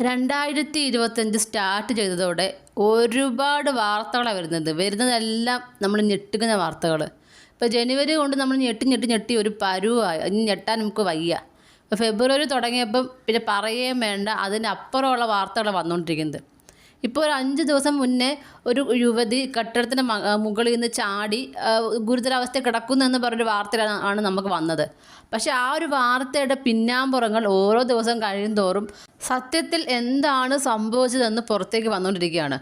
രണ്ടായിരത്തി ഇരുപത്തഞ്ച് സ്റ്റാർട്ട് ചെയ്തതോടെ ഒരുപാട് വാർത്തകളാണ് വരുന്നത്. വരുന്നതെല്ലാം നമ്മൾ ഞെട്ടുക്കുന്ന വാർത്തകൾ ഇപ്പോൾ ജനുവരി കൊണ്ട് നമ്മൾ ഞെട്ടി ഞെട്ടി ഞെട്ടി ഒരു പരുവായി. ഇനി ഞെട്ടാൻ നമുക്ക് വയ്യ. ഇപ്പോൾ ഫെബ്രുവരി തുടങ്ങിയപ്പം പിന്നെ പറയുകയും വേണ്ട. അതിനപ്പുറമുള്ള വാർത്തകളാണ് വന്നുകൊണ്ടിരിക്കുന്നത് ഇപ്പോൾ ഒരു അഞ്ച് ദിവസം മുന്നേ ഒരു യുവതി കെട്ടിടത്തിന്റെ മ- മുകളിൽ നിന്ന് ചാടി ഗുരുതരാവസ്ഥ കിടക്കുന്നു എന്ന് പറഞ്ഞൊരു വാർത്തയാണ് ആണ് നമുക്ക് വന്നത്. പക്ഷേ ആ ഒരു വാർത്തയുടെ പിന്നാമ്പുറങ്ങൾ ഓരോ ദിവസം കഴിയും തോറും സത്യത്തിൽ എന്താണ് സംഭവിച്ചതെന്ന് പുറത്തേക്ക് വന്നുകൊണ്ടിരിക്കുകയാണ്.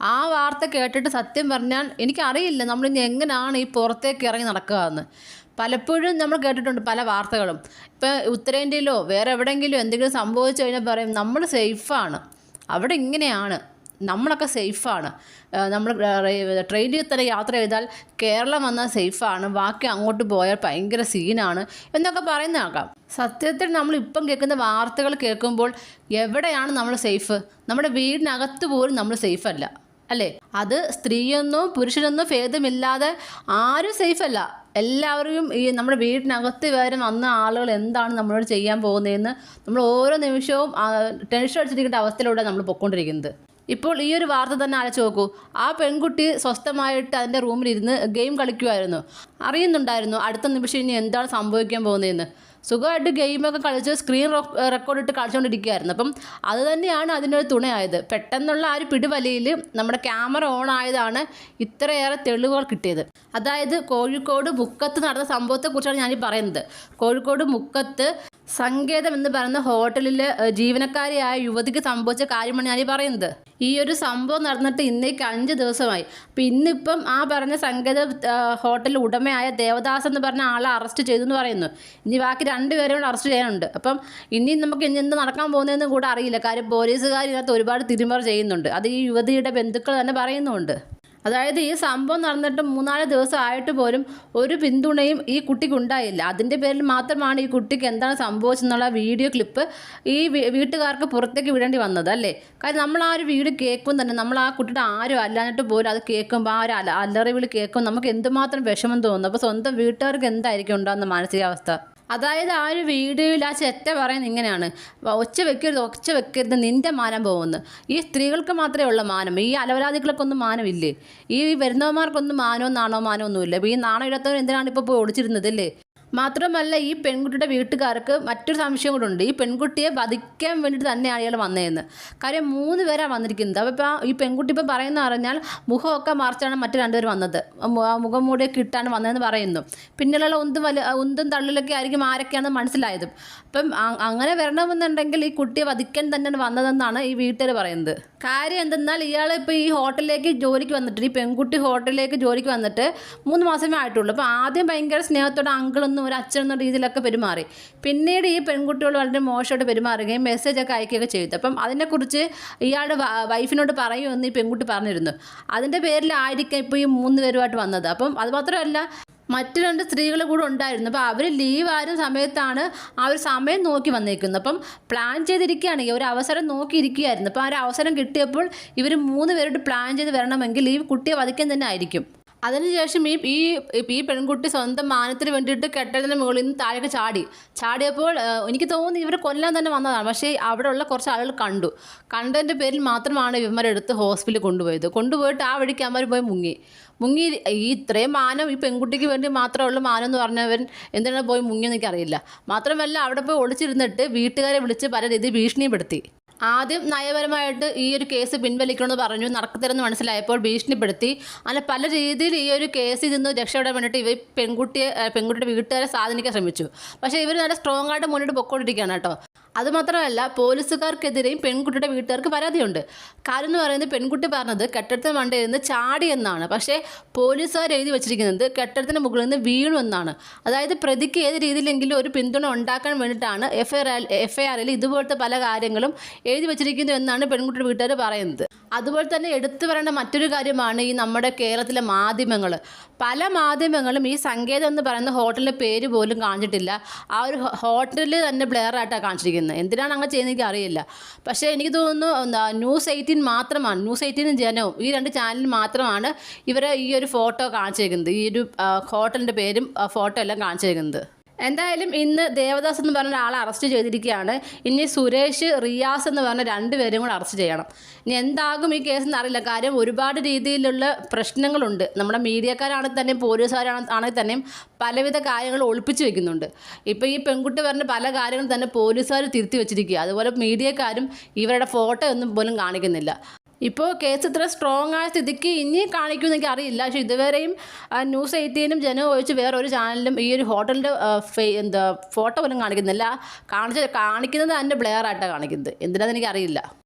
ആ വാർത്ത കേട്ടിട്ട് സത്യം പറഞ്ഞാൽ എനിക്കറിയില്ല നമ്മളിനി എങ്ങനെയാണ് ഈ പുറത്തേക്ക് ഇറങ്ങി നടക്കുക എന്ന് പലപ്പോഴും നമ്മൾ കേട്ടിട്ടുണ്ട് പല വാർത്തകളും. ഇപ്പോൾ ഉത്തരേന്ത്യയിലോ വേറെ എവിടെയെങ്കിലും എന്തെങ്കിലും സംഭവിച്ചു കഴിഞ്ഞാൽ പറയും നമ്മൾ സേഫാണ്. അവിടെ ഇങ്ങനെയാണ്. നമ്മളൊക്കെ സേഫാണ്. നമ്മൾ ട്രെയിനിൽ തന്നെ യാത്ര ചെയ്താൽ കേരളം വന്നാൽ സേഫാണ്. ബാക്കി അങ്ങോട്ട് പോയാൽ ഭയങ്കര സീനാണ് എന്നൊക്കെ പറയുന്ന ആക്കാം സത്യത്തിൽ നമ്മൾ ഇപ്പം കേൾക്കുന്ന വാർത്തകൾ കേൾക്കുമ്പോൾ എവിടെയാണ് നമ്മൾ സേഫ്? നമ്മുടെ വീടിനകത്ത് പോലും നമ്മൾ സേഫ് അല്ല? അത് സ്ത്രീയെന്നോ പുരുഷനെന്നോ ഭേദമില്ലാതെ ആരും സേഫ് അല്ല എല്ലാവരും ഈ നമ്മുടെ വീടിനകത്ത് വരെ വന്ന ആളുകൾ എന്താണ് നമ്മളോട് ചെയ്യാൻ പോകുന്നതെന്ന് നമ്മൾ ഓരോ നിമിഷവും ടെൻഷൻ അടിച്ചിരിക്കേണ്ട അവസ്ഥയിലൂടെ നമ്മൾ പൊയ്ക്കൊണ്ടിരിക്കുന്നത്. ഇപ്പോൾ ഈ ഒരു വാർത്ത തന്നെ ആലോചിച്ച് നോക്കൂ. ആ പെൺകുട്ടി സ്വസ്ഥമായിട്ട് അതിന്റെ റൂമിലിരുന്ന് ഗെയിം കളിക്കുമായിരുന്നു അറിയുന്നുണ്ടായിരുന്നു അടുത്ത നിമിഷം ഇനി എന്താണ് സംഭവിക്കാൻ പോകുന്നതെന്ന്. സുഖമായിട്ട് ഗെയിമൊക്കെ കളിച്ച് സ്ക്രീൻ റെക്കോർഡ് ഇട്ട് കളിച്ചുകൊണ്ടിരിക്കുകയായിരുന്നു. അപ്പം അത് തന്നെയാണ് അതിനൊരു തുണയായത്. പെട്ടെന്നുള്ള ആ ഒരു പിടിവലിയിൽ നമ്മുടെ ക്യാമറ ഓൺ ആയതാണ് ഇത്രയേറെ തെളിവുകൾ കിട്ടിയത്. അതായത് കോഴിക്കോട് മുക്കത്ത് നടന്ന സംഭവത്തെക്കുറിച്ചാണ് ഞാൻ പറയുന്നത്. കോഴിക്കോട് മുക്കത്ത് സങ്കേതം എന്ന് പറയുന്ന ഹോട്ടലിൽ ജീവനക്കാരിയായ യുവതിക്ക് സംഭവിച്ച കാര്യമാണ് ഞാനീ പറയുന്നത്. ഈ ഒരു സംഭവം നടന്നിട്ട് ഇന്നേക്ക് അഞ്ച് ദിവസമായി. അപ്പം ഇന്നിപ്പം ആ പറഞ്ഞ സങ്കേത ഹോട്ടൽ ഉടമയായ ദേവദാസ് എന്ന് പറഞ്ഞ ആളെ അറസ്റ്റ് ചെയ്തു എന്ന് പറയുന്നു. ഇനി ബാക്കി രണ്ടുപേരും കൂടെ അറസ്റ്റ് ചെയ്യാനുണ്ട്. അപ്പം ഇനി നമുക്ക് ഇനി എന്ത് നടക്കാൻ പോകുന്നതെന്ന് കൂടെ അറിയില്ല. കാര്യം പോലീസുകാർ ഇതിനകത്ത് ഒരുപാട് തിരിമറി ചെയ്യുന്നുണ്ട്. അത് ഈ യുവതിയുടെ ബന്ധുക്കൾ തന്നെ പറയുന്നുണ്ട്. അതായത് ഈ സംഭവം നടന്നിട്ട് മൂന്നാൽ ദിവസം ആയിട്ട് പോലും ഒരു പിന്തുണയും ഈ കുട്ടിക്ക് ഉണ്ടായില്ല. അതിന്റെ പേരിൽ മാത്രമാണ് ഈ കുട്ടിക്ക് എന്താണ് സംഭവിച്ചെന്നുള്ള വീഡിയോ ക്ലിപ്പ് ഈ വീട്ടുകാർക്ക് പുറത്തേക്ക് വിടേണ്ടി വന്നത് അല്ലേ? കാര്യം നമ്മൾ ആ ഒരു വീഡിയോ കേൾക്കും തന്നെ നമ്മൾ ആ കുട്ടിയുടെ ആരും അല്ലാഞ്ഞിട്ട് പോലും അത് കേൾക്കുമ്പോൾ ആ ഒരു അല അലറി വിളി കേൾക്കും നമുക്ക് എന്തുമാത്രം വിഷമം തോന്നുന്നു അപ്പോൾ സ്വന്തം വീട്ടുകാർക്ക് എന്തായിരിക്കും ഉണ്ടാകുന്ന മാനസികാവസ്ഥ? അതായത് ആ ഒരു വീഡിയോയിൽ ആ ചെറ്റ പറയുന്നത് ഇങ്ങനെയാണ്. ഒച്ച വെക്കരുത് ഒച്ച വെക്കരുത് നിന്റെ മാനം പോകുന്നു. ഈ സ്ത്രീകൾക്ക് മാത്രമേ ഉള്ള മാനം ഈ അലവരാധികൾക്കൊന്നും മാനമില്ലേ? ഈ വരുന്നവന്മാർക്കൊന്നും മാനവും നാണോ മാനോ ഒന്നുമില്ല ഈ നാണം ഇല്ലാത്തവർ എന്തിനാണ് ഇപ്പോൾ പോയി ഒളിച്ചിരുന്നത് അല്ലേ? മാത്രമല്ല ഈ പെൺകുട്ടിയുടെ വീട്ടുകാർക്ക് മറ്റൊരു സംശയം കൂടെ ഉണ്ട്. ഈ പെൺകുട്ടിയെ വധിക്കാൻ വേണ്ടിയിട്ട് തന്നെയാണ് ഇയാൾ വന്നതെന്ന്. കാര്യം മൂന്ന് പേരാണ് വന്നിരിക്കുന്നത്. അപ്പോൾ ഇപ്പോൾ ഈ പെൺകുട്ടി ഇപ്പോൾ പറയുന്ന പറഞ്ഞാൽ മുഖമൊക്കെ മറിച്ചാണ് മറ്റു രണ്ടുപേർ വന്നത്. മുഖം മൂടിയൊക്കെ ഇട്ടാണ് വന്നതെന്ന് പറയുന്നു. പിന്നെയുള്ള ഉന്തും വല ഉന്തും തള്ളിലൊക്കെ ആയിരിക്കും ആരൊക്കെയാണെന്ന് മനസ്സിലായത്. അപ്പം അങ്ങനെ വരണമെന്നുണ്ടെങ്കിൽ ഈ കുട്ടിയെ വധിക്കാൻ തന്നെയാണ് വന്നതെന്നാണ് ഈ വീട്ടുകാർ പറയുന്നത്. കാര്യം എന്തെന്നാൽ ഇയാൾ ഇപ്പോൾ ഈ ഹോട്ടലിലേക്ക് ജോലിക്ക് വന്നിട്ട് ഈ പെൺകുട്ടി ഹോട്ടലിലേക്ക് ജോലിക്ക് വന്നിട്ട് മൂന്ന് മാസമേ ആയിട്ടുള്ളൂ. അപ്പോൾ ആദ്യം ഭയങ്കര സ്നേഹത്തോടെ അങ്കിളെന്നും ഒരു അച്ഛൻ എന്ന രീതിയിലൊക്കെ പെരുമാറി. പിന്നീട് ഈ പെൺകുട്ടികൾ വളരെ മോശമായിട്ട് പെരുമാറുകയും മെസ്സേജൊക്കെ അയക്കുകയൊക്കെ ചെയ്തു. അപ്പം അതിനെക്കുറിച്ച് ഇയാളുടെ വൈഫിനോട് പറയുമെന്ന് ഈ പെൺകുട്ടി പറഞ്ഞിരുന്നു. അതിന്റെ പേരിലായിരിക്കാം ഇപ്പോൾ ഈ മൂന്ന് പേരുമായിട്ട് വന്നത്. അപ്പം അത് മാത്രമല്ല മറ്റു രണ്ട് സ്ത്രീകൾ കൂടെ ഉണ്ടായിരുന്നു. അപ്പോൾ അവർ ലീവ് ആരും സമയത്താണ് ആ ഒരു സമയം നോക്കി വന്നേക്കുന്നത്. അപ്പം പ്ലാൻ ചെയ്തിരിക്കുകയാണെങ്കിൽ ഒരു അവസരം നോക്കിയിരിക്കുകയായിരുന്നു. അപ്പോൾ ആ ഒരു അവസരം കിട്ടിയപ്പോൾ ഇവർ മൂന്ന് പേരോട് പ്ലാൻ ചെയ്ത് വരണമെങ്കിൽ ലീവ് കുട്ടിയെ വധിക്കാൻ തന്നെ ആയിരിക്കും. അതിനുശേഷം ഈ ഈ ഈ പെൺകുട്ടി സ്വന്തം മാനത്തിന് വേണ്ടിയിട്ട് കെട്ടിടത്തിന് മുകളിൽ നിന്ന് താഴേക്ക് ചാടി. ചാടിയപ്പോൾ എനിക്ക് തോന്നുന്നു ഇവരെ കൊല്ലാൻ തന്നെ വന്നതാണ്. പക്ഷേ അവിടെയുള്ള കുറച്ച് ആളുകൾ കണ്ടു. കണ്ടതിന്റെ പേരിൽ മാത്രമാണ് ഇവന്മാരെടുത്ത് ഹോസ്പിറ്റലിൽ കൊണ്ടുപോയത്. കൊണ്ടുപോയിട്ട് ആ വഴിക്ക് അവന്മാർ പോയി മുങ്ങി. മുങ്ങി ഈ ഇത്രയും മാനം ഈ പെൺകുട്ടിക്ക് വേണ്ടി മാത്രമുള്ള മാനം എന്ന് പറഞ്ഞവൻ എന്തിനാണ് പോയി മുങ്ങിയെന്ന് എനിക്കറിയില്ല. മാത്രമല്ല അവിടെ പോയി ഒളിച്ചിരുന്നിട്ട് വീട്ടുകാരെ വിളിച്ച് പല രീതിയിൽ ഭീഷണിപ്പെടുത്തി. ആദ്യം നയപരമായിട്ട് ഈ ഒരു കേസ് പിൻവലിക്കണമെന്ന് പറഞ്ഞു. നടക്കത്തില്ലെന്ന് മനസ്സിലായപ്പോൾ ഭീഷണിപ്പെടുത്തി. അങ്ങനെ പല രീതിയിൽ ഈ ഒരു കേസിൽ നിന്ന് രക്ഷപ്പെടാൻ വേണ്ടിയിട്ട് ഇവർ പെൺകുട്ടിയെ പെൺകുട്ടിയുടെ വീട്ടുകാരെ സ്വാധീനിക്കാൻ ശ്രമിച്ചു. പക്ഷേ ഇവർ നല്ല സ്ട്രോങ് ആയിട്ട് മുന്നോട്ട് പൊക്കോണ്ടിരിക്കുകയാണ് കേട്ടോ. അതുമാത്രമല്ല പോലീസുകാർക്കെതിരെയും പെൺകുട്ടിയുടെ വീട്ടുകാർക്ക് പരാതിയുണ്ട്. കാര്യം എന്ന് പറയുന്നത് പെൺകുട്ടി പറഞ്ഞത് കെട്ടിടത്തിന് മണ്ടയിൽ നിന്ന് ചാടി എന്നാണ്. പക്ഷേ പോലീസുകാർ എഴുതി വെച്ചിരിക്കുന്നത് കെട്ടിടത്തിന് മുകളിൽ നിന്ന് വീണു എന്നാണ്. അതായത് പ്രതിക്ക് ഏത് രീതിയിലെങ്കിലും ഒരു പിന്തുണ ഉണ്ടാക്കാൻ വേണ്ടിയിട്ടാണ് F I R F I ആറിൽ ഇതുപോലത്തെ പല കാര്യങ്ങളും എഴുതി വെച്ചിരിക്കുന്നു എന്നാണ് പെൺകുട്ടിയുടെ വീട്ടുകാർ പറയുന്നത്. അതുപോലെ തന്നെ എടുത്തു പറയേണ്ട മറ്റൊരു കാര്യമാണ് ഈ നമ്മുടെ കേരളത്തിലെ മാധ്യമങ്ങൾ. പല മാധ്യമങ്ങളും ഈ സങ്കേതം എന്ന് പറയുന്ന ഹോട്ടലിന്റെ പേര് പോലും കാണിച്ചിട്ടില്ല. ആ ഒരു ഹോട്ടലിൽ തന്നെ ബ്ലെയർ ആയിട്ടാണ് കാണിച്ചിരിക്കുന്നത്. എന്തിനാണ് അങ്ങനെ ചെയ്യുന്നത് എനിക്ക് അറിയില്ല. പക്ഷേ എനിക്ക് തോന്നുന്നു എന്താ ന്യൂസ് എയ്റ്റീൻ മാത്രമാണ് ന്യൂസ് എയ്റ്റീനും ജനവും ഈ രണ്ട് ചാനലിൽ മാത്രമാണ് ഇവരെ ഈ ഒരു ഫോട്ടോ കാണിച്ചിരിക്കുന്നത്. ഈ ഒരു ഹോട്ടലിന്റെ പേരും ഫോട്ടോ എല്ലാം കാണിച്ചിരിക്കുന്നത്. എന്തായാലും ഇന്ന് ദേവദാസ് എന്ന് പറഞ്ഞ ഒരാളെ അറസ്റ്റ് ചെയ്തിരിക്കുകയാണ്. ഇനി സുരേഷ് റിയാസ് എന്ന് പറഞ്ഞ രണ്ടുപേരും കൂടെ അറസ്റ്റ് ചെയ്യണം. ഇനി എന്താകും ഈ കേസ് അറിയില്ല. കാര്യം ഒരുപാട് രീതിയിലുള്ള പ്രശ്നങ്ങളുണ്ട്. നമ്മുടെ മീഡിയക്കാരാണെങ്കിൽ തന്നെയും പോലീസുകാരാണ് ആണെങ്കിൽ തന്നെയും പലവിധ കാര്യങ്ങൾ ഒളിപ്പിച്ച് വെക്കുന്നുണ്ട്. ഇപ്പോൾ ഈ പെൺകുട്ടി പറഞ്ഞ പല കാര്യങ്ങളും തന്നെ പോലീസുകാർ തിരുത്തി വെച്ചിരിക്കുക അതുപോലെ മീഡിയക്കാരും ഇവരുടെ ഫോട്ടോ ഒന്നും പോലും കാണിക്കുന്നില്ല. ഇപ്പോൾ കേസ് ഇത്ര സ്ട്രോങ് ആയ സ്ഥിതിക്ക് ഇനി കാണിക്കുമെന്ന് എനിക്ക് അറിയില്ല പക്ഷേ ഇതുവരെയും ന്യൂസ് എയ്റ്റീനും ജനം ഒഴിച്ച് വേറെ ഒരു ചാനലിലും ഈ ഒരു ഹോട്ടലിന്റെ എന്താ ഫോട്ടോ പോലും കാണിക്കുന്നില്ല. കാണിച്ച കാണിക്കുന്നത് തന്നെ ബ്ലെയർ ആയിട്ടാണ് കാണിക്കുന്നത്. എന്തിനാണെന്ന് എനിക്കറിയില്ല.